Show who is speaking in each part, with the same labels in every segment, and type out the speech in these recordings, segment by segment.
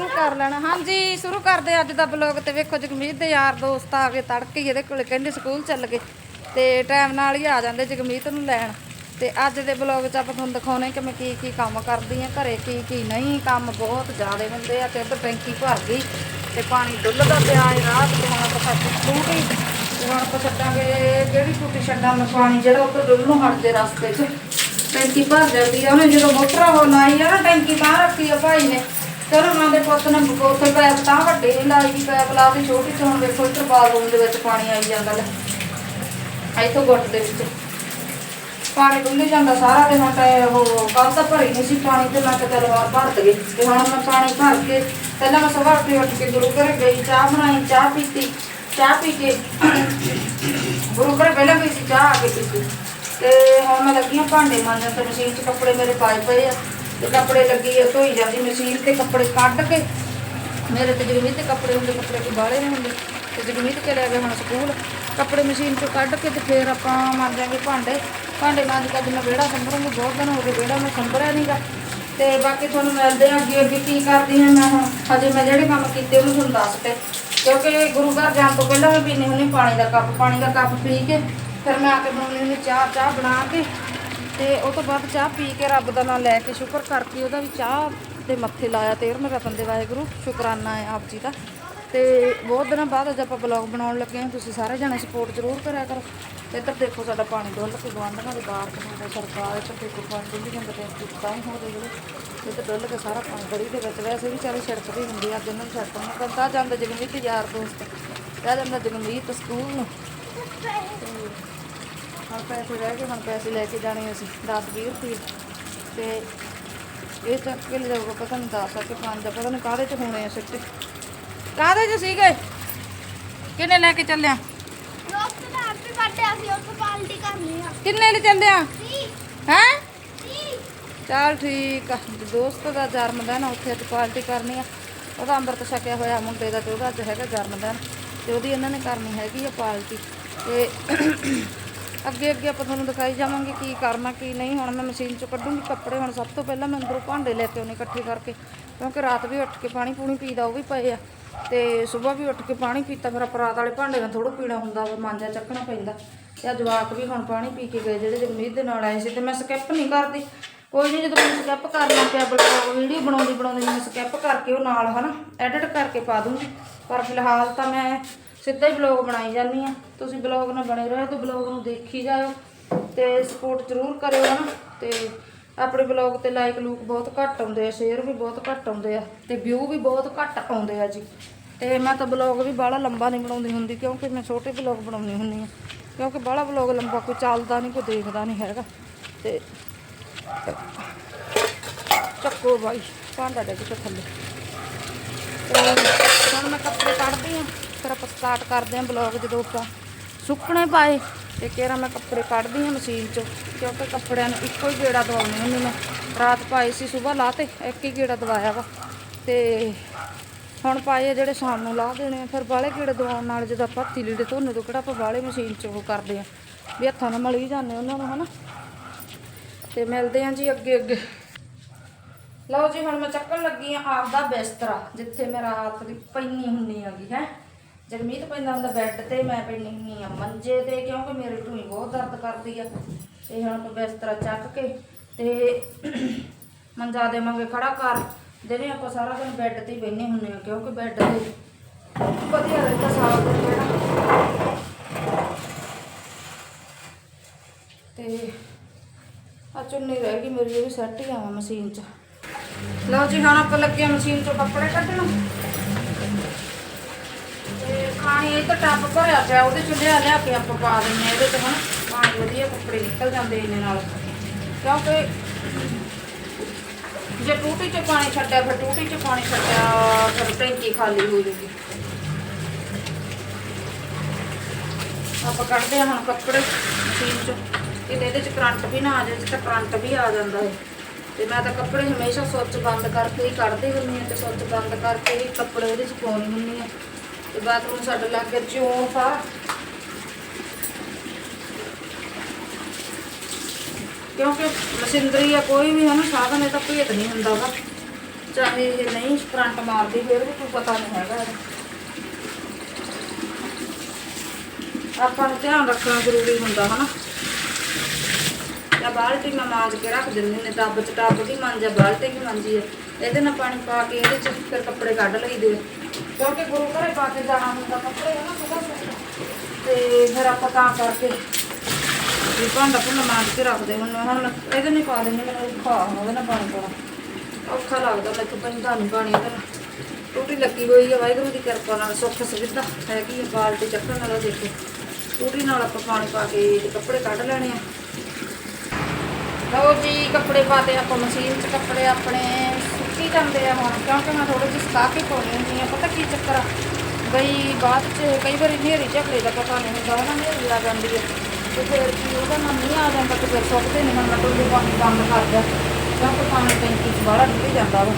Speaker 1: ਸ਼ੁਰੂ ਕਰ ਲੈਣਾ। ਹਾਂਜੀ, ਸ਼ੁਰੂ ਕਰਦੇ ਅੱਜ ਦਾ ਬਲੌਗ ਤੇ। ਵੇਖੋ ਜਗਮੀਤ ਦੇ ਯਾਰ ਦੋਸਤ ਆ ਗਏ ਤੜਕੇ ਹੀ, ਇਹਦੇ ਕੋਲੇ ਕਹਿੰਦੇ ਸਕੂਲ ਚੱਲ ਗਏ। ਤੇ ਟਾਈਮ ਨਾਲ ਹੀ ਆ ਜਾਂਦੇ ਜਗਮੀਤ ਨੂੰ ਲੈਣ। ਤੇ ਅੱਜ ਦੇ ਬਲੌਗ 'ਚ ਆਪਾਂ ਤੁਹਾਨੂੰ ਦਿਖਾਉਣੇ ਕਿ ਮੈਂ ਕੀ ਕੀ ਕੰਮ ਕਰਦੀ ਆ ਘਰੇ ਕੀ ਕੀ ਨਹੀਂ। ਕੰਮ ਬਹੁਤ ਜ਼ਿਆਦੇ ਹੁੰਦੇ ਆ, ਤੇ ਇੱਧਰ ਟੈਂਕੀ ਭਰ ਗਈ। ਤੇ ਪਾਣੀ ਡੁੱਲਦਾ ਪਿਆ ਹੈ, ਰਾਤ ਤੇ ਹੁਣ ਆਪਾਂ ਟੂਟੀ ਹੁਣ ਆਪਾਂ ਛੱਡਾਂਗੇ ਕਿਹੜੀ ਟੂਟੀ ਛੱਡਾਂਗੇ ਪਾਣੀ, ਜਿਹੜਾ ਉੱਧਰ ਡੁੱਲਣੋਂ ਹਟਦੇ ਰਸਤੇ 'ਚ। ਟੈਂਕੀ ਭਰ ਜਾਂਦੀ ਆ, ਉਹਨੇ ਜਦੋਂ ਮੋਟਰ ਉਹ ਲਾਈ ਆ ਨਾ, ਟੈਂਕੀ ਤਾਂ ਰੱਖੀ ਆ ਭਾਈ ਨੇ। ਚਲੋ ਉਹਨਾਂ ਦੇ ਪੁੱਤ ਨੇ ਉੱਥੇ ਪੈਪ ਤਾਂ ਵੱਡੇ ਨਹੀਂ ਲਾਈ ਦੀ ਪੈਪ ਲਾ ਦੀ ਛੋਟੀ ਚ ਹੁਣ ਵੇਖੋ, ਇੱਧਰ ਬਾਥਰੂਮ ਦੇ ਵਿੱਚ ਪਾਣੀ ਆਈ ਜਾਂਦਾ ਲੈ। ਇੱਥੋਂ ਗੁੱਟ ਦੇ ਵਿੱਚ। ਪਾਣੀ ਡੁੱਲੀ ਜਾਂਦਾ ਸਾਰਾ ਤੇ ਹੁਣ ਤਾਂ ਉਹ ਕੱਲ ਤਾਂ ਭਰੀ ਨਹੀਂ ਸੀ ਪਾਣੀ ਤੇ ਮੈਂ ਕਿਹਾ ਚਲੋ ਆ ਭਰ ਦਈਏ। ਤੇ ਹੁਣ ਮੈਂ ਪਾਣੀ ਭਰ ਕੇ ਪਹਿਲਾਂ ਮੈਂ ਸਵੇਰ ਉੱਠ ਕੇ ਉੱਠ ਗੁਰੂ ਘਰ ਗਈ, ਚਾਹ ਬਣਾਈ, ਚਾਹ ਪੀਤੀ, ਚਾਹ ਪੀ ਕੇ ਗੁਰੂ ਘਰ ਪਹਿਲਾਂ ਗਈ ਸੀ ਚਾਹ ਆ ਕੇ ਪੀਤੀ। ਤੇ ਹੁਣ ਮੈਂ ਲੱਗੀ ਹਾਂ ਭਾਂਡੇ ਮਾਂਜਣ ਤੇ ਮਸ਼ੀਨ 'ਚ ਕੱਪੜੇ ਮੇਰੇ ਪਾਏ ਪਏ ਆ। ਤੇ ਕੱਪੜੇ ਲੱਗੀ ਆ, ਧੋਈ ਜਾਂਦੀ ਮਸ਼ੀਨ ਤੇ ਕੱਪੜੇ ਕੱਢ ਕੇ। ਮੇਰੇ ਤੇ ਜਗਮੀਤ ਦੇ ਕੱਪੜੇ ਹੁੰਦੇ, ਕੱਪੜੇ ਕੋਈ ਬਾਹਲੇ ਨਹੀਂ ਹੁੰਦੇ। ਤੇ ਜਗਮੀਤ ਚਲੇ ਗਏ ਹੁਣ ਸਕੂਲ। ਕੱਪੜੇ ਮਸ਼ੀਨ 'ਚੋਂ ਕੱਢ ਕੇ ਤੇ ਫੇਰ ਆਪਾਂ ਮਾਂਜਾਂਗੇ ਭਾਂਡੇ। ਭਾਂਡੇ ਮਾਂਜ ਕੇ ਅੱਜ ਮੈਂ ਵਿਹੜਾ ਸੰਭਰੂੰਗੀ, ਬਹੁਤ ਦਿਨ ਹੋ ਗਏ ਵਿਹੜਾ ਮੈਂ ਸੰਭਰਿਆ ਨਹੀਂਗਾ ਤੇ ਬਾਕੀ ਤੁਹਾਨੂੰ ਮਿਲਦੇ ਹਾਂ ਅੱਗੇ ਅੱਗੇ ਕੀ ਕਰਦੀ ਹਾਂ ਮੈਂ ਹੁਣ। ਹਜੇ ਮੈਂ ਜਿਹੜੇ ਕੰਮ ਕੀਤੇ ਉਹਨੂੰ ਤੁਹਾਨੂੰ ਦੱਸ ਤੇ। ਕਿਉਂਕਿ ਗੁਰੂ ਘਰ ਜਾਣ ਤੋਂ ਪਹਿਲਾਂ ਮੈਂ ਪੀਣੀ ਹੁੰਦੀ ਪਾਣੀ ਦਾ ਕੱਪ, ਪਾਣੀ ਦਾ ਕੱਪ ਪੀ ਕੇ, ਫਿਰ ਮੈਂ ਆ ਕੇ ਬਣਾਉਣੀ ਹੁੰਦੀ ਚਾਹ ਚਾਹ ਬਣਾ ਕੇ। ਤੇ ਉਹ ਤੋਂ ਬਾਅਦ ਚਾਹ ਪੀ ਕੇ ਰੱਬ ਦਾ ਨਾਮ ਲੈ ਕੇ ਸ਼ੁਕਰ ਕਰਕੇ ਉਹਦਾ ਵੀ ਚਾਹ ਦੇ ਮੱਥੇ ਲਾਇਆ ਤੇ ਤੇਰ ਮੇਰਾ ਬੰਦੇ ਵਾਹਿਗੁਰੂ, ਸ਼ੁਕਰਾਨਾ ਹੈ ਆਪ ਜੀ ਦਾ। ਤੇ ਬਹੁਤ ਦਿਨਾਂ ਬਾਅਦ ਅੱਜ ਆਪਾਂ ਬਲੌਗ ਬਣਾਉਣ ਲੱਗੇ ਹਾਂ। ਤੁਸੀਂ ਸਾਰੇ ਜਣੇ ਸਪੋਰਟ ਜ਼ਰੂਰ ਕਰਿਆ ਕਰੋ। ਤੇ ਇੱਧਰ ਦੇਖੋ ਸਾਡਾ ਪਾਣੀ ਡੁੱਲ ਕੇ ਗਵਾਂਢਾਂ ਦੇ ਬਾਹਰ ਕਿੰਨਾ ਸਰਕਾਰ ਇੱਧਰ ਦੇਖੋ ਪਾਣੀ ਡੁੱਲੀ ਜਾਂਦਾ ਤੇ ਤਾਂ ਹੀ ਹੋ ਰਹੀ ਹੈ ਤੇ ਡੁੱਲ ਕੇ ਸਾਰਾ ਪਾਣੀ ਗਲੀ ਦੇ ਵਿੱਚ ਵੈਸੇ ਵੀ ਚਾਰੇ ਸੜਕਦੀ ਹੁੰਦੀ ਆ, ਅੱਜ ਇਹਨਾਂ ਨੂੰ ਛੱਡ ਨੂੰ। ਕੰਤਾ ਜਾਂਦਾ ਜਗਮੀਤ ਯਾਰ ਦੋਸਤ ਜਾ ਜਾਂਦਾ ਜਗਮੀਤ ਸਕੂਲ ਨੂੰ। ਹੁਣ ਪੈਸੇ ਰਹਿ ਗਏ ਹੁਣ ਪੈਸੇ ਲੈ ਕੇ ਜਾਣੇ ਅਸੀਂ 10 20 ਰੁਪਏ। ਤੇ ਇਹ ਚੱਕ ਕੇ ਲੈ ਜਾਊਗਾ ਪਤਾ ਨਹੀਂ 10 ਆ ਕਿ 5 ਆ ਪਤਾ ਨਹੀਂ ਕਾਹਦੇ ਚ ਹੋਣੇ ਆ ਸਿੱਟੇ ਕਾਹਦੇ ਚ ਸੀਗੇ? ਕਿੰਨੇ ਲੈ ਕੇ ਚੱਲਿਆ?
Speaker 2: ਅਸੀਂ ਉੱਥੇ ਪਾਰਟੀ ਕਰਨੀ ਆ।
Speaker 1: ਕਿੰਨੇ ਲੈ ਚੱਲਿਆ?
Speaker 2: ਜੀ
Speaker 1: ਹੈ? ਚੱਲ ਠੀਕ ਆ ਦੋਸਤ ਦਾ ਜਨਮ ਦਿਨ ਆ, ਉੱਥੇ ਅੱਜ ਪਾਰਟੀ ਕਰਨੀ ਆ। ਉਹਦਾ ਅੰਮ੍ਰਿਤ ਛਕਿਆ ਹੋਇਆ ਮੁੰਡੇ ਦਾ ਤੇ ਉਹਦਾ ਅੱਜ ਹੈਗਾ ਜਨਮ ਦਿਨ ਤੇ ਉਹਦੀ ਇਹਨਾਂ ਨੇ ਕਰਨੀ ਹੈਗੀ ਆ ਪਾਰਟੀ ਤੇ ਅੱਗੇ ਅੱਗੇ ਆਪਾਂ ਤੁਹਾਨੂੰ ਦਿਖਾਈ ਜਾਵਾਂਗੇ ਕੀ ਕਰਨਾ, ਕੀ ਨਹੀਂ। ਹੁਣ ਮੈਂ ਮਸ਼ੀਨ ਚੋਂ ਕੱਢੂੰਗੀ ਕੱਪੜੇ, ਹੁਣ ਸਭ ਤੋਂ ਪਹਿਲਾਂ ਮੈਂ ਅੰਦਰੋਂ ਭਾਂਡੇ ਲੈ ਕੇ ਆਉਣੇ ਇਕੱਠੇ ਕਰਕੇ, ਕਿਉਂਕਿ ਰਾਤ ਵੀ ਉੱਠ ਕੇ ਪਾਣੀ ਪੂਣੀ ਪੀਦਾ, ਉਹ ਵੀ ਪਏ ਆ। ਤੇ ਸਵੇਰ ਵੀ ਉੱਠ ਕੇ ਪਾਣੀ ਪੀਤਾ ਫਿਰ ਆਪਾਂ ਰਾਤ ਵਾਲੇ ਭਾਂਡੇ ਨਾਲ ਥੋੜਾ ਪੀਣਾ ਹੁੰਦਾ ਵਾ, ਮਾਂਜਾ ਚੱਕਣਾ ਪੈਂਦਾ। ਤੇ ਜਵਾਕ ਵੀ ਹੁਣ ਪਾਣੀ ਪੀ ਕੇ ਗਏ, ਜਿਹੜੇ ਜਗਮੀਤ ਦੇ ਨਾਲ ਆਏ ਸੀ, ਤੇ ਮੈਂ ਸਕਿਪ ਨਹੀਂ ਕਰਦੀ। ਕੋਈ ਨਹੀਂ ਜਦੋਂ ਮੈਂ ਸਕਿਪ ਕਰਨਾ ਪਿਆ ਬਲੌਗ ਵੀਡੀਓ ਬਣਾਉਂਦੀ ਬਣਾਉਂਦੀ ਮੈਂ ਸਕਿਪ ਕਰਕੇ ਉਹ ਨਾਲ ਹਨਾ ਐਡਿਟ ਕਰਕੇ ਪਾ ਦੂੰਗੀ। ਪਰ ਫਿਲਹਾਲ ਤਾਂ ਮੈਂ ਸਿੱਧਾ ਹੀ ਬਲੌਗ ਬਣਾਈ ਜਾਂਦੀ ਆ ਤੁਸੀਂ ਬਲੌਗ ਨਾਲ ਬਣੇ ਰਹੋ ਤੇ ਬਲੌਗ ਨੂੰ ਦੇਖੀ ਜਾਓ ਤੇ ਸਪੋਰਟ ਜ਼ਰੂਰ ਕਰਿਓ ਹਨਾ। ਤੇ ਆਪਣੇ ਬਲੌਗ ਤੇ ਲਾਈਕ ਲੂਕ ਬਹੁਤ ਘੱਟ ਆਉਂਦੇ ਆ ਸ਼ੇਅਰ ਵੀ ਬਹੁਤ ਘੱਟ ਆਉਂਦੇ ਆ ਤੇ ਵਿਊ ਵੀ ਬਹੁਤ ਘੱਟ ਆਉਂਦੇ ਆ ਜੀ। ਤੇ ਮੈਂ ਤਾਂ ਬਲੌਗ ਵੀ ਬਾਹਲਾ ਲੰਬਾ ਨਹੀਂ ਬਣਾਉਂਦੀ ਹੁੰਦੀ ਕਿਉਂਕਿ ਮੈਂ ਛੋਟੇ ਬਲੌਗ ਬਣਾਉਂਦੀ ਹੁੰਦੀ ਆ ਕਿਉਂਕਿ ਬਾਹਲਾ ਬਲੌਗ ਲੰਬਾ ਕੋਈ ਚੱਲਦਾ ਨਹੀਂ, ਕੋਈ ਦੇਖਦਾ ਨਹੀਂ ਹੈਗਾ। ਤੇ ਚੱਕੋ ਬਾਈ, ਭਾਂਡਾ ਦੇ ਕੇ ਥੱਲੇ। ਹੁਣ ਮੈਂ ਕੱਪੜੇ ਕੱਢਦੀ ਆ ਫਿਰ ਆਪਾਂ ਸਟਾਰਟ ਕਰਦੇ ਹਾਂ ਬਲੌਗ ਜਦੋਂ ਆਪਾਂ ਸੁੱਕਣੇ ਪਾਏ ਤੇ ਕਿਹੜਾ ਮੈਂ ਕੱਪੜੇ ਕੱਢਦੀ ਹਾਂ ਮਸ਼ੀਨ ਚੋਂ, ਕਿਉਂਕਿ ਕੱਪੜਿਆਂ ਨੂੰ ਇੱਕੋ ਹੀ ਗੇੜਾ ਦਵਾਉਣੀ ਹੁੰਦੀ ਮੈਂ। ਰਾਤ ਪਾਏ ਸੀ ਸਵੇਰ ਲਾਤੇ ਇੱਕ ਹੀ ਗੇੜਾ ਦਵਾਇਆ ਵਾ। ਤੇ ਹੁਣ ਪਾਏ ਆ ਜਿਹੜੇ ਸ਼ਾਮ ਨੂੰ ਲਾ ਦੇਣੇ ਆ, ਫਿਰ ਬਾਲੇ ਗੇੜੇ ਦਵਾਉਣ ਨਾਲ ਜਦੋਂ ਆਪਾਂ ਹੱਥੀ ਲੀੜੇ ਧੋਨੇ ਤੋਂ ਕਿਹੜਾ ਆਪਾਂ ਬਾਲੇ ਮਸ਼ੀਨ 'ਚ ਉਹ ਕਰਦੇ ਆ ਵੀ ਹੱਥਾਂ ਨਾਲ ਮਲੀ ਜਾਂਦੇ ਉਹਨਾਂ ਨੂੰ, ਹਨਾ। ਤੇ ਮਿਲਦੇ ਆਂ ਜੀ ਅੱਗੇ ਅੱਗੇ। ਲਓ ਜੀ, ਹੁਣ ਮੈਂ ਚੱਕਣ ਲੱਗੀ ਆ ਆਪਦਾ ਬਿਸਤਰਾ, ਜਿੱਥੇ ਮੈਂ ਰਾਤ ਦੀ ਪੈਣੀ ਹੁੰਨੀ ਹੈਗੀ, ਹੈ। ਜਗਮੀਤ ਪੈਂਦਾ ਹੁੰਦਾ ਬੈੱਡ ਤੇ, ਮੈਂ ਪੈਣੀ ਹੁੰਨੀ ਆ ਮੰਜੇ ਤੇ, ਕਿਉਂਕਿ ਮੇਰੇ ਢੂਈ ਬਹੁਤ ਦਰਦ ਕਰਦੀ ਆ। ਤੇ ਹੁਣ ਆਪਾਂ ਬਿਸਤਰਾ ਚੱਕ ਕੇ ਤੇ ਮੰਜਾ ਦੇਵਾਂਗੇ ਖੜਾ ਕਰ। ਦਿਨੇ ਆਪਾਂ ਸਾਰਾ ਦਿਨ ਬੈੱਡ ਤੇ ਹੀ ਬੈਠੇ ਹੁੰਨੇ ਆ ਕਿਉਂਕਿ ਬੈੱਡ ਤੇ ਵਧੀਆ ਰਹਿੰਦਾ ਸਾਰਾ ਦਿਨ ਬੈਠਾ ਤੇ ਆ ਚੁੰਨੀ ਰਹਿ ਗਈ ਮੇਰੀ ਜਿਹੜੀ ਸੈੱਟ ਹੀ ਆਵਾਂ ਮਸ਼ੀਨ 'ਚ। ਲਓ ਜੀ, ਹੁਣ ਆਪਾਂ ਲੱਗੇ ਹਾਂ ਮਸ਼ੀਨ 'ਚੋਂ ਕੱਪੜੇ ਕੱਢਣ। ਪਾਣੀ ਇਹ ਤਾਂ ਟੱਬ ਭਰਿਆ ਪਿਆ, ਉਹਦੇ 'ਚ ਲਿਆ ਲਿਆ ਕੇ ਆਪਾਂ ਪਾ ਦਿੰਦੇ ਆ ਇਹਦੇ 'ਚ ਹੁਣ ਪਾਣੀ ਵਧੀਆ ਕੱਪੜੇ ਨਿਕਲ ਜਾਂਦੇ ਇਹਨੇ ਨਾਲ। ਕਿਉਂਕਿ ਜੇ ਟੂਟੀ 'ਚ ਪਾਣੀ ਛੱਡਿਆ, ਫਿਰ ਟੂਟੀ 'ਚ ਪਾਣੀ ਛੱਡਿਆ, ਫਿਰ ਟੈਂਕੀ ਖਾਲੀ ਹੋ ਜੂਗੀ ਆਪਾਂ ਕੱਢਦੇ ਹਾਂ ਹੁਣ ਕੱਪੜੇ ਮਸ਼ੀਨ 'ਚੋਂ। ਕਿਤੇ ਇਹਦੇ 'ਚ ਕਰੰਟ ਵੀ ਨਾ ਆ ਜਾਏ, ਤਾਂ ਕਰੰਟ ਵੀ ਆ ਜਾਂਦਾ ਹੈ। ਤੇ ਮੈਂ ਤਾਂ ਕੱਪੜੇ ਹਮੇਸ਼ਾ ਸੁੱਚ ਬੰਦ ਕਰਕੇ ਹੀ ਕੱਢਦੀ ਹੁੰਦੀ ਹਾਂ, ਤੇ ਸੁੱਚ ਬੰਦ ਕਰਕੇ ਹੀ ਕੱਪੜੇ ਉਹਦੇ 'ਚ ਪਾਉਣੀ ਹੁੰਦੀ ਹਾਂ। ਤੇ ਬਾਥਰੂਮ ਸਾਡੇ ਲਾਗੇ ਚੋਂ ਸਾਰਾ ਕਿਉਂਕਿ ਮਸ਼ੀਨਰੀ ਆ, ਕੋਈ ਵੀ ਹੈ ਨਾ ਸਾਧਨ ਇਹ ਤਾਂ ਭੇਤ ਨਹੀਂ ਹੁੰਦਾ ਵਾ। ਚਾਹੇ ਇਹ ਨਹੀਂ ਕਰੰਟ ਮਾਰਦੀ ਫਿਰ ਵੀ ਕੋਈ ਪਤਾ ਨਹੀਂ ਹੈਗਾ ਆਪਾਂ ਨੂੰ ਧਿਆਨ ਰੱਖਣਾ ਜ਼ਰੂਰੀ ਹੁੰਦਾ ਹਨਾ। ਜਾਂ ਬਾਲਟੀ ਮੈਂ ਮਾਂਜ ਕੇ ਰੱਖ ਦਿੰਦੀ ਨੇ, ਟੱਬ 'ਚ ਟੱਬ ਦੀ ਮਾਂਜਾ ਬਾਲਟੀ ਵੀ ਮੰਜੀ ਹੈ ਇਹਦੇ ਨਾਲ ਪਾਣੀ ਪਾ ਕੇ ਇਹਦੇ 'ਚ ਫਿਰ ਕੱਪੜੇ ਕੱਢ ਲਈਦੇ ਆ। ਕਿਉਂਕਿ ਗੁਰੂ ਘਰੇ ਪਾ ਕੇ ਜਾਣਾ ਹੁੰਦਾ ਕੱਪੜੇ, ਹਨਾ ਸੁਬਾ ਤੇ ਫਿਰ ਆਪਾਂ ਤਾਂ ਕਰਕੇ ਵੀ ਭਾਂਡਾ ਭੁੰਡਾ ਮਾਂਜ ਕੇ ਰੱਖਦੇ ਹੁਣ ਹੁਣ ਇਹਦੇ ਨਾਲ ਪਾ ਦਿੰਦੇ ਮੈਨੂੰ ਖਾ ਉਹਦੇ ਨਾਲ ਪਾਣੀ ਪਾਉਣਾ। ਔਖਾ ਲੱਗਦਾ ਮੈਂ ਪੈਂਦਾ ਨਹੀਂ ਪਾਣੀ ਇਹਦੇ ਨਾਲ। ਟੂਟੀ ਲੱਗੀ ਹੋਈ ਹੈ ਵਾਹਿਗੁਰੂ ਦੀ ਕਿਰਪਾ ਨਾਲ, ਸੁੱਖ ਸੁਵਿਧਾ ਹੈਗੀ ਹੈ ਬਾਲਟੀ ਚੱਕਣ ਵਾਲਾ ਦੇਖੋ। ਟੂਟੀ ਨਾਲ ਆਪਾਂ ਪਾਣੀ ਪਾ ਕੇ ਤੇ ਕੱਪੜੇ ਕੱਢ ਲੈਣੇ ਆ। ਲਓ ਜੀ, ਕੱਪੜੇ ਪਾਤੇ ਆਪਾਂ ਮਸ਼ੀਨ 'ਚ, ਕੱਪੜੇ ਆਪਣੇ। ਸੁੱਕੀ ਜਾਂਦੇ ਆ ਹੁਣ, ਕਿਉਂਕਿ ਮੈਂ ਥੋੜੇ ਜਿਹੇ ਸੁਕਾ ਕੇ ਪਾਉਣੇ ਹੁੰਦੀ ਆ, ਪਤਾ ਕੀ ਚੱਕਰ ਆ? ਬਈ ਬਾਅਦ 'ਚ ਕਈ ਵਾਰੀ ਹਨੇਰੀ ਝੱਖੜੇ ਦਾ ਪਤਾ ਨਹੀਂ ਹੁੰਦਾ ਨਾ ਹਨੇਰੀ ਆ ਜਾਂਦੀ ਹੈ ਤੇ ਫਿਰ ਕੀ ਉਹਦਾ ਨਾਲ ਨਹੀਂ ਆ ਜਾਂਦਾ ਤੇ ਫਿਰ ਸੁੱਕਦੇ ਨਹੀਂ ਹੁਣ ਮੈਂ ਟੋਲੀ ਪਾਣੀ ਬੰਦ ਕਰ ਦਿਆ। ਕਿਉਂਕਿ ਪਾਣੀ ਟੈਂਕੀ 'ਚ ਬਾਹਲਾ ਨਿਕਲ ਜਾਂਦਾ ਵਾ।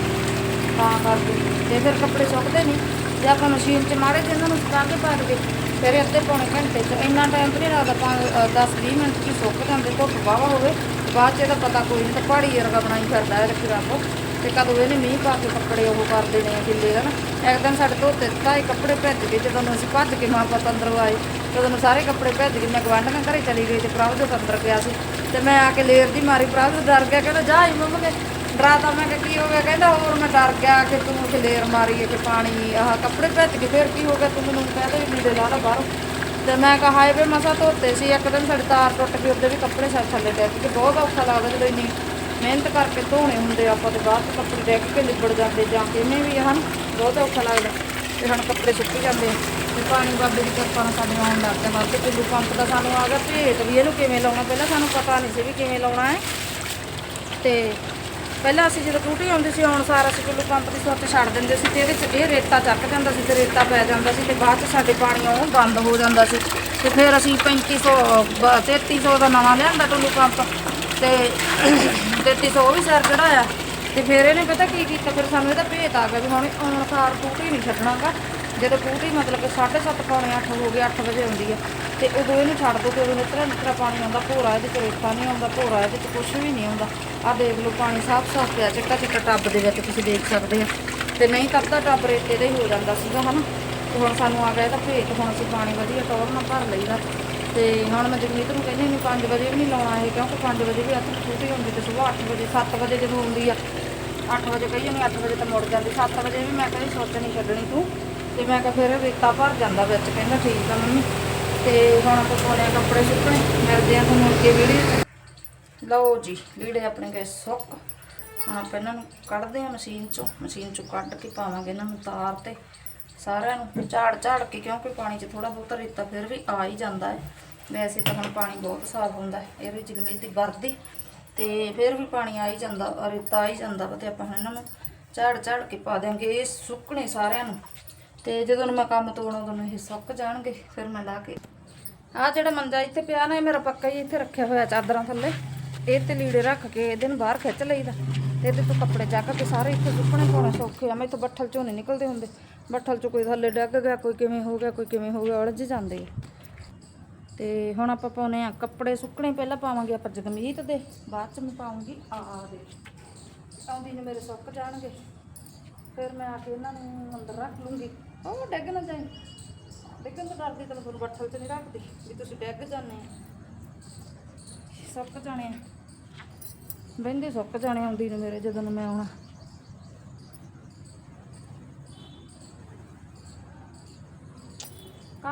Speaker 1: ਤਾਂ ਕਰਕੇ ਤੇ ਫਿਰ ਕੱਪੜੇ ਸੁੱਕਦੇ ਨਹੀਂ ਜੇ ਆਪਾਂ ਮਸ਼ੀਨ 'ਚ ਮਾਰੇ ਤੇ ਇਹਨਾਂ ਨੂੰ ਸੁਕਾ ਕੇ ਪਾ ਦਈਏ ਫਿਰ ਅੱਧੇ ਪੌਣੇ ਘੰਟੇ 'ਚ ਇੰਨਾ ਟਾਈਮ ਤੇ ਨਹੀਂ ਲੱਗਦਾ 10-20 ਮਿੰਟ 'ਚ ਸੁੱਕ ਜਾਂਦੇ, ਧੁੱਪ ਵਾਹਵਾ ਹੋਵੇ। ਬਾਅਦ 'ਚ ਇਹਦਾ ਪਤਾ ਕੋਈ ਨਹੀਂ ਤਾਂ ਪਹਾੜੀ ਵਰਗਾ ਬਣਾਈ ਕਰਦਾ ਹੈ ਰੱਖੀ ਰੱਬ ਤੇ ਕਦੋਂ ਇਹਨੇ ਮੀਂਹ ਪਾ ਕੇ ਕੱਪੜੇ ਉਹ ਕਰ ਦੇਣੇ ਆ ਗਿੱਲੇ, ਹਨ। ਇੱਕ ਦਿਨ ਸਾਡੇ ਧੋਤੇ ਦਿੱਤਾ ਇਹ ਕੱਪੜੇ ਭਿੱਜ ਗਏ। ਜਦੋਂ ਅਸੀਂ ਭੱਜ ਕੇ ਮਾਂ ਪੁੱਤ ਅੰਦਰ ਆਏ, ਜਦੋਂ ਸਾਰੇ ਕੱਪੜੇ ਭੱਜ ਗਏ, ਮੈਂ ਗਵਾਂਢੀਆਂ ਘਰੇ ਚਲੀ ਗਈ ਤੇ ਪ੍ਰਭਜੋਤ ਅੰਦਰ ਗਿਆ ਸੀ। ਤੇ ਮੈਂ ਆ ਕੇ ਲੇਰ ਦੀ ਮਾਰੀ ਪ੍ਰਭਜੋਤ ਡਰ ਗਿਆ, ਕਹਿੰਦਾ, ਜਾ ਹੀ ਮੰਮ ਡਰਾਤਾ ਮੈਂ ਕਿ ਕੀ ਹੋ ਗਿਆ? ਕਹਿੰਦਾ, ਹੋਰ ਮੈਂ ਡਰ ਗਿਆ ਕਿ ਤੂੰ ਕਿ ਲੇਰ ਮਾਰੀ ਹੈ ਕਿ ਪਾਣੀ, ਆਹ ਕੱਪੜੇ ਭਿੱਜ ਗਏ, ਫਿਰ ਕੀ ਹੋ ਗਿਆ ਤੂੰ ਮੈਨੂੰ ਕਹਿੰਦਾ ਵੀ ਲੀੜੇ ਲਾ ਲਾ ਬਾਹਰੋਂ। ਤੇ ਮੈਂ ਕਿਹਾ, ਹਾਏ ਵੇ, ਮਸਾ ਧੋਤੇ ਸੀ ਇੱਕ ਦਿਨ ਸਾਡੀ ਤਾਰ ਟੁੱਟ ਗਈ, ਉਹਦੇ ਵੀ ਕੱਪੜੇ ਸਾਡੇ ਥੱਲੇ ਡਿੱਗ ਕੇ ਬਹੁਤ ਔਖਾ ਲੱਗਦਾ ਜਦੋਂ ਇੰਨੀ ਮਿਹਨਤ ਕਰਕੇ ਧੋਣੇ ਹੁੰਦੇ ਆਪਾਂ ਤੇ ਬਾਅਦ 'ਚ ਕੱਪੜੇ ਡਿੱਗ ਕੇ ਲਿਬੜ ਜਾਂਦੇ ਜਾਂ ਕਿਵੇਂ ਵੀ ਹਨ? ਬਹੁਤ ਔਖਾ ਲੱਗਦਾ। ਤੇ ਹੁਣ ਕੱਪੜੇ ਸੁੱਕ ਜਾਂਦੇ ਆ। ਤੇ ਪਾਣੀ ਬਾਬੇ ਦੀ ਕਿਰਪਾ ਨਾਲ ਸਾਡੇ ਆਉਣ ਲੱਗ ਗਿਆ ਬਾਬੇ ਪਿੱਲੂ ਪੰਪ ਦਾ ਸਾਨੂੰ ਆ ਗਿਆ, ਭੇਤ ਵੀ ਇਹਨੂੰ ਕਿਵੇਂ ਲਾਉਣਾ? ਪਹਿਲਾਂ ਸਾਨੂੰ ਪਤਾ ਨਹੀਂ ਸੀ ਵੀ ਕਿਵੇਂ ਲਾਉਣਾ ਹੈ। ਤੇ ਪਹਿਲਾਂ ਅਸੀਂ ਜਦੋਂ ਟੂਟੀ ਆਉਂਦੀ ਸੀ, ਆਉਣ ਸਾਰ ਅਸੀਂ ਕਿਲੋ ਪੰਪ ਦੀ ਸੁੱਤ ਛੱਡ ਦਿੰਦੇ ਸੀ ਤੇ ਇਹਦੇ 'ਚ ਇਹ ਰੇਤਾ ਚੱਕ ਜਾਂਦਾ ਸੀ ਤੇ ਰੇਤਾ ਪੈ ਜਾਂਦਾ ਸੀ ਤੇ ਬਾਅਦ 'ਚ ਸਾਡੇ ਪਾਣੀ ਉਹ ਬੰਦ ਹੋ ਜਾਂਦਾ ਸੀ। ਤੇ ਫਿਰ ਅਸੀਂ 3500 ਬ- 3300 ਦਾ ਨਵਾਂ ਲਿਆਂਦਾ ਟੁੱਲੂ ਪੰਪ। ਤੇ 3300 ਉਹ ਵੀ ਸਰ ਚੜਾਇਆ। ਤੇ ਫਿਰ ਇਹਨੇ ਪਤਾ ਕੀ ਕੀਤਾ? ਫਿਰ ਸਾਨੂੰ ਇਹਦਾ ਭੇਤ ਆ ਗਿਆ ਵੀ ਹੁਣ ਆਉਣ ਸਾਰ ਟੂਟੀ ਨਹੀਂ ਛੱਡਣਾਗਾ। ਜਦੋਂ ਟੂਟੀ ਮਤਲਬ ਕਿ 7:30 ਪੌਣੇ 8 ਹੋ ਗਏ 8 ਵਜੇ ਆਉਂਦੀ ਹੈ ਤੇ ਉਦੋਂ ਇਹਨੂੰ ਛੱਡ ਦੋ ਤੇ ਉਦੋਂ ਨਿਤਰਾ ਨਿਤਰਾ ਪਾਣੀ ਆਉਂਦਾ, ਭੋਰਾ ਇਹਦੇ ਚ ਰੇਤਾ ਨਹੀਂ ਆਉਂਦਾ, ਭੋਰਾ ਇਹਦੇ ਚ ਕੁਝ ਵੀ ਨਹੀਂ ਆਉਂਦਾ। ਆਹ ਦੇਖ ਲਓ ਪਾਣੀ ਸਾਫ਼ ਸਾਫ਼ ਪਿਆ, ਚਿੱਟਾ ਚਿੱਟਾ ਟੱਬ ਦੇ ਵਿੱਚ ਤੁਸੀਂ ਦੇਖ ਸਕਦੇ ਆ। ਤੇ ਨਹੀਂ ਤਾਂ ਅੱਧਾ ਟੱਬ ਰੇਤੇ ਦਾ ਹੀ ਹੋ ਜਾਂਦਾ ਸੀਗਾ, ਹਨਾ? ਤੇ ਹੁਣ ਸਾਨੂੰ ਆ ਗਿਆ ਇਹਦਾ ਭੇਤ, ਹੁਣ ਅਸੀਂ ਪਾਣੀ ਵਧੀਆ ਟੌਰ ਨਾਲ ਭਰ ਲਈਦਾ। ਤੇ ਹੁਣ ਮੈਂ ਜਗਮੀਤ ਨੂੰ ਕਹਿੰਦੀ ਨਹੀਂ 5 ਵਜੇ ਵੀ ਨਹੀਂ ਲਾਉਣਾ ਇਹ, ਕਿਉਂਕਿ 5 ਵਜੇ ਵੀ ਅੱਧ ਛੁੱਟੀ ਹੁੰਦੀ ਤੇ ਸਵੇਰ 8 ਵਜੇ 7 ਵਜੇ ਜਦੋਂ ਹੁੰਦੀ ਆ 8 ਵਜੇ ਕਹੀ ਜਾਂਦੀ 8 ਵਜੇ ਤਾਂ ਮੁੜ ਜਾਂਦੀ 7 ਵਜੇ ਵੀ ਮੈਂ ਕਹਿੰਦੀ, ਸੋਚ ਨਹੀਂ ਛੱਡਣੀ ਤੂੰ। ਤੇ ਮੈਂ ਕਿਹਾ ਫਿਰ ਰੇਤਾ ਭਰ ਜਾਂਦਾ ਵਿੱਚ, ਕਹਿੰਦਾ ਠੀਕ ਆ ਮੰਮੀ। ਤੇ ਹੁਣ ਆਪਾਂ ਪਾਉਣੇ ਆ ਕੱਪੜੇ ਸੁੱਕਣੇ, ਮਿਲਦੇ ਆ ਤੁਹਾਨੂੰ ਅੱਗੇ ਵੀਡੀਓ 'ਚ। ਲਓ ਜੀ, ਲੀੜੇ ਆਪਣੇ ਗਏ ਸੁੱਕ। ਹੁਣ ਆਪਾਂ ਇਹਨਾਂ ਨੂੰ ਕੱਢਦੇ ਆ ਮਸ਼ੀਨ 'ਚੋਂ ਮਸ਼ੀਨ 'ਚੋਂ ਕੱਢ ਕੇ ਪਾਵਾਂਗੇ ਇਹਨਾਂ ਨੂੰ ਤਾਰ ਤੇ। ਸਾਰਿਆਂ ਨੂੰ ਝਾੜ ਝਾੜ ਕੇ, ਕਿਉਂਕਿ ਪਾਣੀ 'ਚ ਥੋੜਾ ਬਹੁਤਾ ਰੇਤਾ ਫਿਰ ਵੀ ਆ ਹੀ ਜਾਂਦਾ ਹੈ। ਵੈਸੇ ਤਾਂ ਹੁਣ ਪਾਣੀ ਬਹੁਤ ਸਾਫ਼ ਹੁੰਦਾ ਹੈ, ਇਹ ਵਿੱਚ ਜਗਮੀਤ ਦੀ ਵਰਦੀ ਤੇ ਫਿਰ ਵੀ ਪਾਣੀ ਆ ਹੀ ਜਾਂਦਾ, ਰੇਤਾ ਆ ਹੀ ਜਾਂਦਾ ਵਾ ਤੇ ਆਪਾਂ ਹੁਣ ਇਹਨਾਂ ਨੂੰ ਝਾੜ ਝਾੜ ਕੇ ਪਾ ਦਿਆਂਗੇ ਇਹ ਸੁੱਕਣੇ ਸਾਰਿਆਂ ਨੂੰ। ਤੇ ਜਦੋਂ ਮੈਂ ਕੰਮ ਤੋੜਾਂ, ਉਦੋਂ ਇਹ ਸੁੱਕ ਜਾਣਗੇ, ਫਿਰ ਮੈਂ ਲਾ ਕੇ ਆ ਜਿਹੜਾ ਮੰਜਾ ਇੱਥੇ ਪਿਆ ਨਾ, ਇਹ ਮੇਰਾ ਪੱਕਾ ਹੀ ਇੱਥੇ ਰੱਖਿਆ ਹੋਇਆ ਚਾਦਰਾਂ ਥੱਲੇ। ਇਹ ਤੇ ਲੀੜੇ ਰੱਖ ਕੇ ਇਹਦੇ ਨੂੰ ਬਾਹਰ ਖਿੱਚ ਲਈਦਾ। ਤੇ ਇਹਦੇ ਤੋਂ ਕੱਪੜੇ ਚੱਕ ਕੇ ਸਾਰੇ ਇੱਥੇ ਸੁੱਕਣੇ ਪਾਉਣੇ ਸੌਖੇ ਆ, ਮੈਂ ਇੱਥੋਂ ਬੱਠਲ ਝੋਨੇ ਨਿਕਲਦੇ ਹੁੰਦੇ। ਬੱਠਲ ਚ ਕੋਈ ਥੱਲੇ ਡੱਗ ਗਿਆ, ਕੋਈ ਕਿਵੇਂ ਹੋ ਗਿਆ, ਕੋਈ ਕਿਵੇਂ ਹੋ ਗਿਆ, ਉਲਝ ਜਾਂਦੇ ਤੇ ਹੁਣ ਆਪਾਂ ਪਾਉਨੇ ਆ ਕੱਪੜੇ ਸੁੱਕਣੇ, ਪਹਿਲਾਂ ਪਾਵਾਂਗੇ ਆਪਾਂ ਜਗਮੀਤ ਦੇ, ਬਾਅਦ ਚ ਮੈਂ ਪਾਉਂਗੀ ਆ ਆ ਦੇ। ਆਉਂਦੀ ਨੇ ਮੇਰੇ ਸੁੱਕ ਜਾਣਗੇ। ਫਿਰ ਮੈਂ ਆ ਕੇ ਇਹਨਾਂ ਨੂੰ ਅੰਦਰ ਰੱਖ ਲੂੰਗੀ। ਉਹ ਡੱਗ ਨਾ ਜਾਏ। ਡਿੱਗਣ ਤੋਂ ਡਰਦੀ ਤੈਨੂੰ ਫਿਰ ਬੱਠਲ ਤੇ ਨਹੀਂ ਰੱਖਦੀ, ਵੀ ਤੁਸੀਂ ਡਿੱਗ ਜਾਂਦੇ ਸੁੱਕ ਜਾਣੇ ਆ। ਬਹਿੰਦੇ ਸੁੱਕ ਜਾਣੇ ਆਉਂਦੀ ਨੂੰ ਮੇਰੇ ਜਦੋਂ ਮੈਂ ਆਉਣਾ।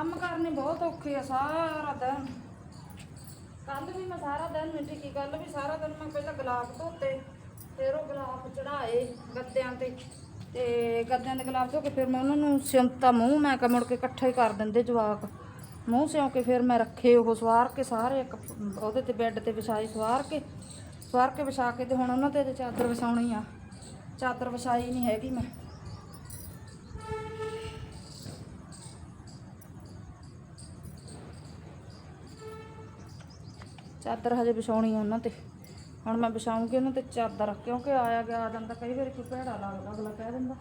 Speaker 1: ਕੰਮ ਕਰਨੇ ਬਹੁਤ ਔਖੇ ਆ ਸਾਰਾ ਦਿਨ। ਕੱਲ ਵੀ ਮੈਂ ਸਾਰਾ ਦਿਨ ਮਿੱਟੀ ਕੀ ਕੱਲ ਵੀ ਸਾਰਾ ਦਿਨ ਮੈਂ ਪਹਿਲਾਂ ਗੁਲਾਬ ਧੋਤੇ, ਫਿਰ ਉਹ ਗੁਲਾਬ ਚੜਾਏ ਗੱਦਿਆਂ ਤੇ ਤੇ ਗੱਦਿਆਂ ਦੇ ਗੁਲਾਬ ਧੋ ਕੇ ਫਿਰ ਮੈਂ ਉਹਨਾਂ ਨੂੰ ਸਿਉਂਤਾ ਮੂੰਹ, ਮੈਂ ਕਿਹਾ ਮੁੜ ਕੇ ਇਕੱਠਾ ਹੀ ਕਰ ਦਿੰਦੇ ਜਵਾਕ। ਮੂੰਹ ਸਿਉਂ ਕੇ ਫਿਰ ਮੈਂ ਰੱਖੇ ਉਹ ਸਵਾਰ ਕੇ ਸਾਰੇ, ਇੱਕ ਉਹਦੇ ਤੇ ਬੈੱਡ ਤੇ ਵਿਛਾਈ ਸਵਾਰ ਕੇ ਸਵਾਰ ਕੇ ਵਿਛਾ ਕੇ ਤੇ ਹੁਣ ਉਹਨਾਂ ਤੇ ਚਾਦਰ ਵਿਛਾਉਣੀ ਆ। ਚਾਦਰ ਵਿਛਾਈ ਨਹੀਂ ਹੈਗੀ ਮੈਂ। ਚਾਦਰ ਹਜੇ ਵਿਛਾਉਣੀ ਉਹਨਾਂ ਤੇ। ਹੁਣ ਮੈਂ ਵਿਛਾਉਂਗੀ ਉਹਨਾਂ ਤੇ ਚਾਦਰ, ਕਿਉਂਕਿ ਆਇਆ ਗਿਆ ਆ ਜਾਂਦਾ ਕਈ ਵਾਰੀ ਕੋਈ ਭੈੜਾ ਲੱਗਦਾ, ਅਗਲਾ ਕਹਿ ਦਿੰਦਾ।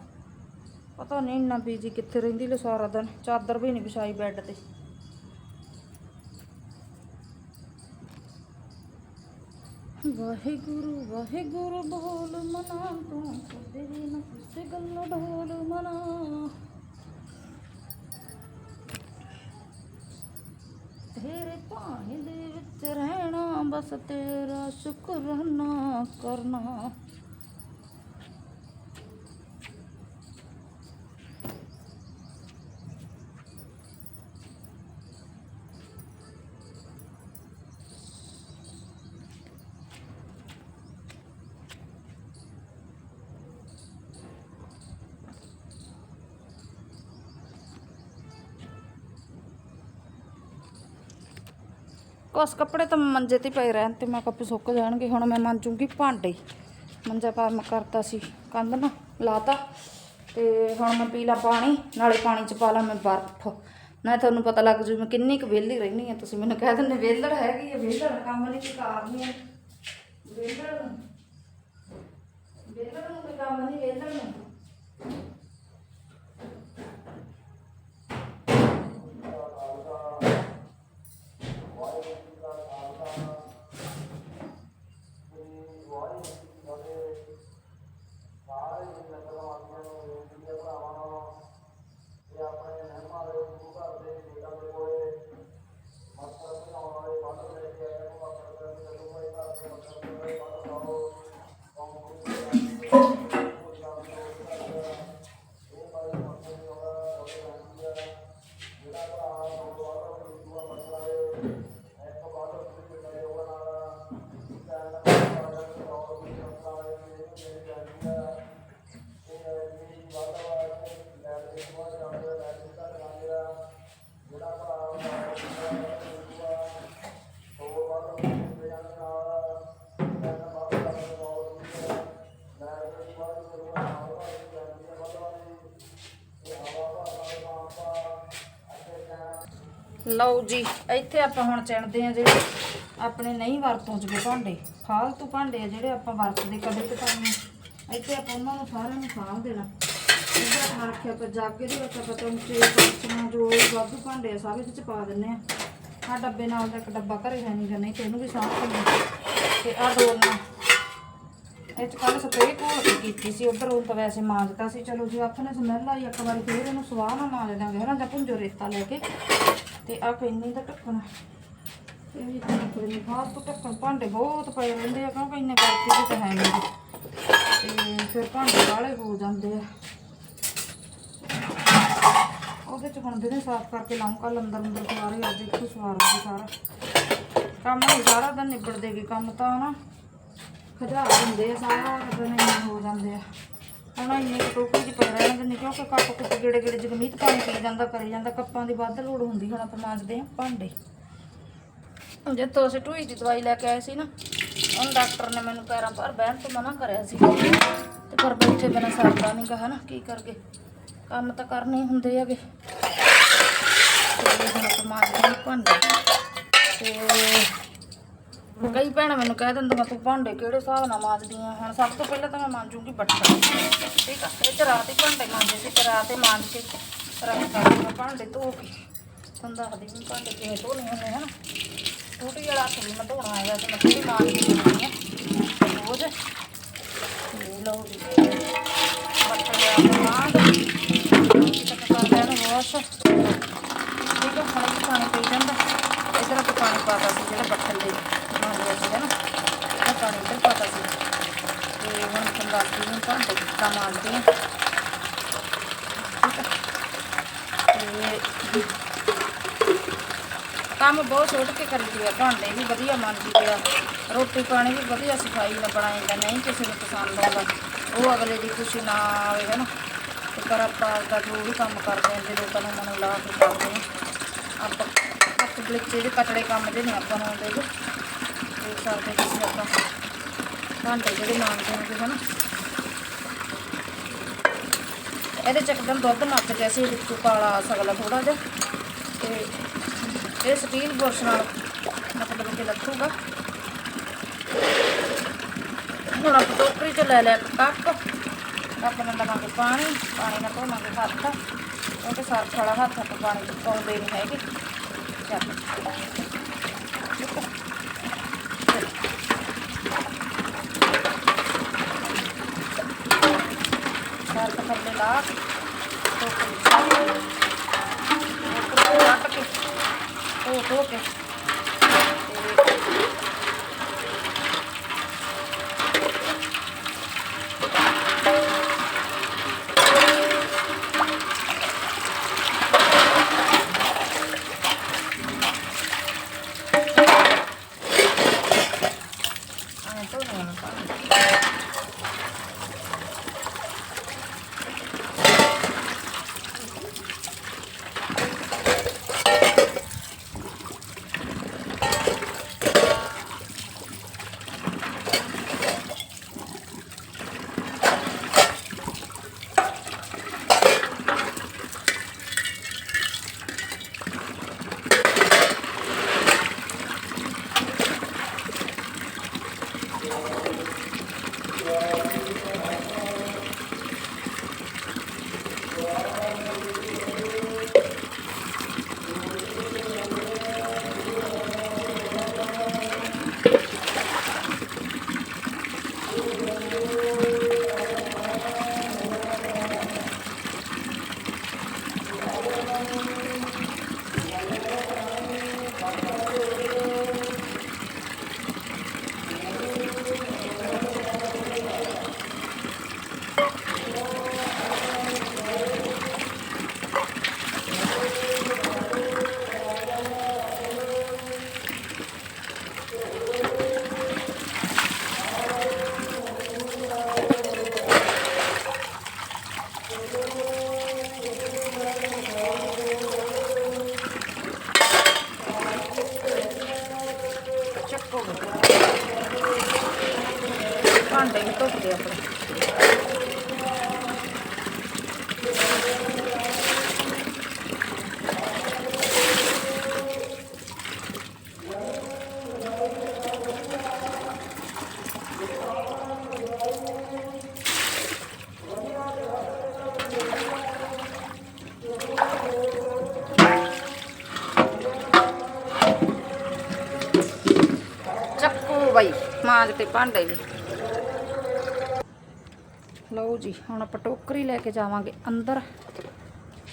Speaker 1: ਪਤਾ ਨਹੀਂ ਇੰਨਾ ਬੀਜੀ ਕਿੱਥੇ ਰਹਿੰਦੀ ਲੈ ਸਾਰਾ ਦਿਨ, ਚਾਦਰ ਵੀ ਨਹੀਂ ਵਿਛਾਈ ਬੈੱਡ ਤੇ। ਵਾਹਿਗੁਰੂ ਵਾਹਿਗੁਰੂ, ਬੋਲ ਮਨਾ ਤੂੰ ਕਦੇ ਨਾ ਕਿਸੇ ਗੱਲ ਢੋਲ ਮਨਾ। ਤੇਰੇ ਪਾਣੀ ਦੇ ਵਿੱਚ ਰਹਿ ਬਸ ਤੇਰਾ ਸ਼ੁਕਰਾਨਾ ਕਰਨਾ। ਬਸ ਕੱਪੜੇ ਤਾਂ ਮੰਜੇ ਤੇ ਪਏ ਰਹਿਣ ਤੇ ਮੈਂ ਕੱਪੜੇ ਸੁੱਕ ਜਾਣਗੇ। ਹੁਣ ਮੈਂ ਮੰਜੂਗੀ ਭਾਂਡੇ। ਮੰਜਾ ਪਾ ਮੈਂ ਕਰਤਾ ਸੀ, ਕੰਧ ਨਾ ਲਾਤਾ ਤੇ ਹੁਣ ਮੈਂ ਪੀ ਲਾ ਪਾਣੀ, ਨਾਲੇ ਪਾਣੀ ਚ ਪਾ ਲਾ ਮੈਂ ਬਰਫ। ਨਾ ਤੁਹਾਨੂੰ ਪਤਾ ਲੱਗ ਜੂ ਮੈਂ ਕਿੰਨੀ ਕੁ ਵਿਹਲੀ ਰਹਿਣੀ ਆ ਤੁਸੀਂ ਮੈਨੂੰ ਕਹਿ ਦਿੰਦੇ ਵਿਹਲੜ ਹੈਗੀ ਆ, ਵਿਹਲੜ ਕੰਮ ਨਹੀਂ ਕੋਈ ਕਾਰ ਨਹੀਂ ਵਿਹਲੜ ਵਿਹਲੜ ਨੂੰ ਕੋਈ ਕੰਮ ਨਹੀਂ ਵਿਹਲੜ ਨੂੰ। ਲਓ ਜੀ, ਇੱਥੇ ਆਪਾਂ ਹੁਣ ਚਿਣਦੇ ਆ ਜਿਹੜੇ ਆਪਣੇ ਨਹੀਂ ਵਰਤੋਂ ਚ ਭਾਂਡੇ, ਫਾਲਤੂ ਭਾਂਡੇ ਆ ਜਿਹੜੇ ਆਪਾਂ ਵਰਤਦੇ ਕਦੇ ਕਦਾਈ ਇੱਥੇ ਆਪਾਂ ਉਹਨਾਂ ਨੂੰ ਸਾਰਿਆਂ ਨੂੰ ਸਾਂਭ ਦੇਣਾ। ਇਹਦਾ ਰੱਖਿਆ ਆਪਾਂ ਜਾਗੇ ਦੇ ਵਿੱਚ ਆਪਾਂ ਚਮਚੇ ਕੜਛੀਆਂ ਜੋ ਵਾਧੂ ਭਾਂਡੇ ਆ ਸਾਰੇ ਵਿੱਚ ਪਾ ਦਿੰਨੇ ਆ ਆ ਡੱਬੇ ਨਾਲ ਦਾ ਇੱਕ ਡੱਬਾ ਘਰੇ ਹੈ ਨਹੀਂ ਨਹੀਂ ਤੇ ਇਹਨੂੰ ਵੀ ਸਾਂਭ ਦਿੰਦੇ ਤੇ ਆ ਡੋਲਣਾ ਇਹ ਚ ਕੱਲ ਸਪਰੇਅ ਘੋਲ ਕੀਤੀ ਸੀ, ਉਧਰ ਉਹ ਤਾਂ ਵੈਸੇ ਮਾਂਜਦਾ ਸੀ। ਚਲੋ ਜੀ ਆਖਣੇ ਸਮੈਲ ਆਈ, ਇੱਕ ਵਾਰੀ ਫੇਰ ਇਹਨੂੰ ਸਵਾਹ ਨਾਲ ਮਾਂਜ ਦਾਂਗੇ ਹਨਾ, ਜਾਂ ਭੁੰਜੋ ਰੇਤਾ ਲੈ ਕੇ। ਤੇ ਆ ਪੈਨੀ ਦਾ ਢੱਕਣ। ਇਹ ਵੀ ਕੋਈ ਨਹੀਂ, ਫਾਲਤੂ ਢੱਕਣ। ਭਾਂਡੇ ਬਹੁਤ ਪਏ ਰਹਿੰਦੇ ਆ, ਕਿਉਂਕਿ ਇੰਨੇ ਕਰਕੇ ਵੀ ਹੈ ਨਹੀਂ। ਤੇ ਫਿਰ ਭਾਂਡੇ ਵਾਲੇ ਹੋ ਜਾਂਦੇ ਆ। ਉਹਦੇ ਚ ਹੁਣ ਦਿਨੇ ਸਾਫ਼ ਕਰਕੇ ਲਾਉਂ ਕੱਲ ਅੰਦਰ ਅੰਦਰ ਸਾਰੇ ਅੱਜ ਇੱਥੋਂ ਸਵਾਰੂਗੀ ਸਾਰਾ। ਕੰਮ ਨਹੀਂ, ਸਾਰਾ ਦਿਨ ਨਿਬੜ ਦੇਗੀ ਕੰਮ ਤਾਂ ਨਾ ਖਜਾ ਦਿੰਦੇ ਆ, ਸਾਰਾ ਦਿਨ ਹੋ ਜਾਂਦੇ ਆ। ਹੁਣ ਇੰਨੇ ਟੋਕਰੀ ਚ ਪੈ ਰਹਿਣ ਦੇ ਕਿਉਂਕਿ ਕੱਪ ਕੁੱਪ ਗੇੜੇ ਗੇੜੇ ਜਗਮੀਤ ਪਾਣੀ ਪੀ ਜਾਂਦਾ, ਕਰੀ ਜਾਂਦਾ, ਕੱਪਾਂ ਦੀ ਵੱਧ ਲੋੜ ਹੁੰਦੀ ਹੁਣ ਆਪਾਂ ਮਾਂਜਦੇ ਆ ਭਾਂਡੇ। ਜਦੋਂ ਅਸੀਂ ਟੂਈ ਦੀ ਦਵਾਈ ਲੈ ਕੇ ਆਏ ਸੀ ਨਾ ਉਹ ਡਾਕਟਰ ਨੇ ਮੈਨੂੰ ਪੈਰਾਂ ਪਰ ਬਹਿਣ ਤੋਂ ਮਨਾ ਕਰਿਆ ਸੀ। ਤੇ ਪਰ ਬੈਠੇ ਬਿਨਾ ਸਰਦਾ ਨਹੀਂ ਕਹਾ ਨਾ ਕੀ ਕਰਗੇ? ਕੰਮ ਤਾਂ ਕਰਨੇ ਹੁੰਦੇ ਹੈਗੇ। ਤੇ ਹੁਣ ਆਪਾਂ ਮਾਂਜਦੇ ਆ ਭਾਂਡੇ। ਤੇ ਕਈ ਭੈਣਾਂ ਮੈਨੂੰ ਕਹਿ ਦਿੰਦੀਆਂ, ਤੂੰ ਭਾਂਡੇ ਕਿਹੜੇ ਹਿਸਾਬ ਨਾਲ ਮਾਂਜਦੀ ਆ? ਹੁਣ ਸਭ ਤੋਂ ਪਹਿਲਾਂ ਤਾਂ ਮੈਂ ਮਾਂਜੂਗੀ ਬੱਠਲ। ਠੀਕ ਆ? ਇਹ ਚ ਰਾਤ ਹੀ ਭਾਂਡੇ ਮਾਂਜੇ ਸੀ, ਤੇ ਰਾਤ ਹੀ ਮਾਂਜ ਕੇ ਰੱਖ ਦਿੱਤੇ ਮੈਂ ਭਾਂਡੇ ਧੋ ਕੇ। ਤੁਹਾਨੂੰ ਦੱਸਦੀ ਵੀ ਭਾਂਡੇ ਕਿਵੇਂ ਧੋਣੇ ਹੁੰਦੇ ਹਨ? ਟੂਟੀ ਵਾਲਾ ਹੱਥ ਵੀ ਮੈਂ ਧੋਣਾ ਆਇਆ ਤੇ ਮੈਂ ਥੋੜੀ ਮਾਂਜ ਕੇ ਦਿੰਦੀ ਆ ਰੋਜ਼ ਇਹ ਲਓ ਜੀ ਬੱਠਲ ਲਿਆ ਕੇ ਮਾਂਜ ਤੱਕ ਕਰ ਲੈਣ ਵਾਸ਼ ਠੀਕ ਆ ਹੁਣ ਇਹ 'ਚ ਪਾਣੀ ਪਈ ਜਾਂਦਾ ਇਧਰ ਆਪਾਂ ਪਾਣੀ ਪਾਤਾ ਸੀ ਜਿਹੜਾ ਬੱਠਲ ਦੇ ਮਾਰਿਆ ਸੀ ਨਾ ਉਹ ਪਾਣੀ ਇੱਧਰ ਪਾਤਾ ਸੀ ਤੇ ਹੁਣ ਪੰਦਾਸੀ ਨੂੰ ਭਾਂਡੇ ਕਿੱਦਾਂ ਮਾਰਦੇ ਆ ਤੇ ਕੰਮ ਬਹੁਤ ਛੋਟ ਕੇ ਕਰੀਦੀ ਆ, ਭਾਂਡੇ ਵੀ ਵਧੀਆ ਮੰਨਦੀ ਆ, ਰੋਟੀ ਪਾਣੀ ਵੀ ਵਧੀਆ ਸਫ਼ਾਈ ਨਾਲ ਬਣਾਈਦਾ ਨਹੀਂ ਕਿਸੇ ਨੂੰ ਪਸੰਦ ਆਉਂਦਾ। ਉਹ ਅਗਲੇ ਦੀ ਖੁਸ਼ੀ ਨਾ ਆਵੇ ਹੈ ਨਾ ਤੇ ਪਰ ਆਪਾਂ ਦਾ ਜੋ ਵੀ ਕੰਮ ਕਰਦੇ ਹਾਂ ਜੇ ਲੋਕਾਂ ਨੂੰ ਮਨ ਲਾ ਕੇ ਕਰਦੇ ਹਾਂ ਆਪਾਂ ਹੱਥ ਬਲਿੱਚੇ ਦੇ ਕਟੜੇ ਕੰਮ ਦੇ ਨਹੀਂ ਆਪਾਂ ਨੂੰ ਆਉਂਦੇ ਗੇ ਦੇਖ ਸਕਦੇ ਤੁਸੀਂ ਆਪਾਂ ਭਾਂਡੇ ਜਿਹੜੇ ਮਾਂਜਦੇ ਹਾਂ ਨਾ ਇਹਦੇ ਚ ਦੁੱਧ ਮੱਚ ਗਿਆ ਵਿੱਚੋਂ ਕਾਲਾ ਸਗਲਾ ਥੋੜਾ ਜਿਹਾ। ਇਹ ਸਟੀਲ ਬੁਰਸ਼ ਨਾਲ ਮਤਲਬ ਕਿ ਲੱਥੂਗਾ। ਹੁਣ ਆਪਾਂ ਟੋਕਰੀ ਚ ਲੈ ਲਿਆ ਕੱਪ ਕੱਪ ਨਾਲ ਲਵਾਂਗੇ ਪਾਣੀ ਪਾਣੀ ਨਾਲ ਧੋਵਾਂਗੇ ਹੱਥ। ਕਿਉਂਕਿ ਸਰਫ ਵਾਲਾ ਹੱਥ ਆਪਾਂ ਪਾਣੀ ਪਾਉਂਦੇ ਨਹੀਂ ਹੈਗੇ। ਚੱਲ। ਬਈ ਮਾਂਜ ਤੇ ਭਾਂਡੇ ਵੀ। ਲਓ ਜੀ, ਹੁਣ ਆਪਾਂ ਟੋਕਰੀ ਲੈ ਕੇ ਜਾਵਾਂਗੇ ਅੰਦਰ।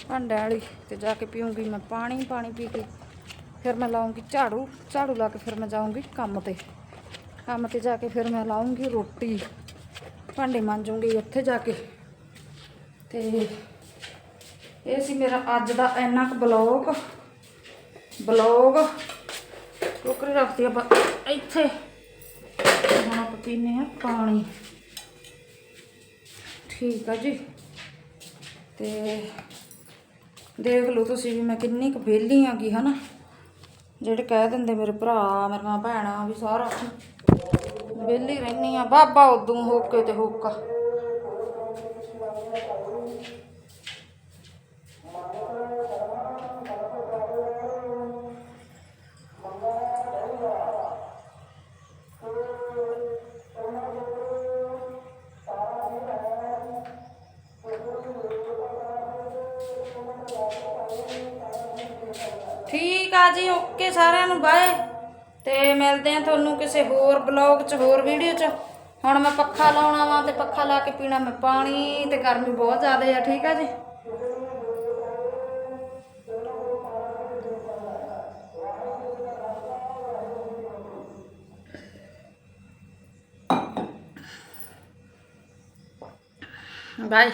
Speaker 1: ਭਾਂਡਿਆਂ ਵਾਲੀ ਤੇ ਜਾ ਕੇ ਪੀਉਂਗੀ ਮੈਂ ਪਾਣੀ ਪਾਣੀ ਪੀ ਕੇ। ਫਿਰ ਮੈਂ ਲਾਉਂਗੀ ਝਾੜੂ ਝਾੜੂ ਲਾ ਕੇ ਫਿਰ ਮੈਂ ਜਾਊਂਗੀ ਕੰਮ ਤੇ। ਕੰਮ ਤੇ ਜਾ ਕੇ ਫਿਰ ਮੈਂ ਲਾਉਂਗੀ ਰੋਟੀ। ਭਾਂਡੇ ਮਾਂਜੂੰਗੀ ਉੱਥੇ ਜਾ ਕੇ। ਤੇ ਇਹ ਸੀ ਮੇਰਾ ਅੱਜ ਦਾ ਇੰਨਾ ਕੁ ਬਲੌਗ। ਬਲੌਗ। ਟੋਕਰੀ ਰੱਖਦੀ ਆਪਾਂ ਇੱਥੇ। ਤੇ ਹੁਣ ਆਪਾਂ ਪੀਨੇ ਆ ਪਾਣੀ। ਠੀਕ ਆ ਜੀ। ਤੇ ਦੇਖ ਲਓ ਤੁਸੀਂ ਵੀ ਮੈਂ ਕਿੰਨੀ ਕੁ ਵਿਹਲੀ ਆਗੀ ਹਨਾ? ਜਿਹੜੇ ਕਹਿ ਦਿੰਦੇ ਮੇਰੇ ਭਰਾ, ਮੇਰੀਆਂ ਭੈਣਾਂ ਵੀ ਸਾਰਾ ਵਿਹਲੀ ਰਹਿਨੀ ਆ। ਬਾਬਾ ਉਦੋਂ ਹੋਕੇ ਤੇ ਹੋਕਾ। ਠੀਕ ਜੀ ਓਕੇ ਸਾਰਿਆਂ ਨੂੰ ਬਾਏ। ਤੇ ਮਿਲਦੇ ਆ ਤੁਹਾਨੂੰ ਕਿਸੇ ਹੋਰ ਬਲੌਗ 'ਚ, ਹੋਰ ਵੀਡੀਓ 'ਚ। ਹੁਣ ਮੈਂ ਪੱਖਾ ਲਾਉਣਾ ਵਾ ਤੇ ਪੱਖਾ ਲਾ ਕੇ ਪੀਣਾ ਮੈਂ ਪਾਣੀ ਤੇ ਗਰਮੀ ਬਹੁਤ ਜ਼ਿਆਦਾ ਆ, ਠੀਕ ਆ ਜੀ? ਬਾਏ।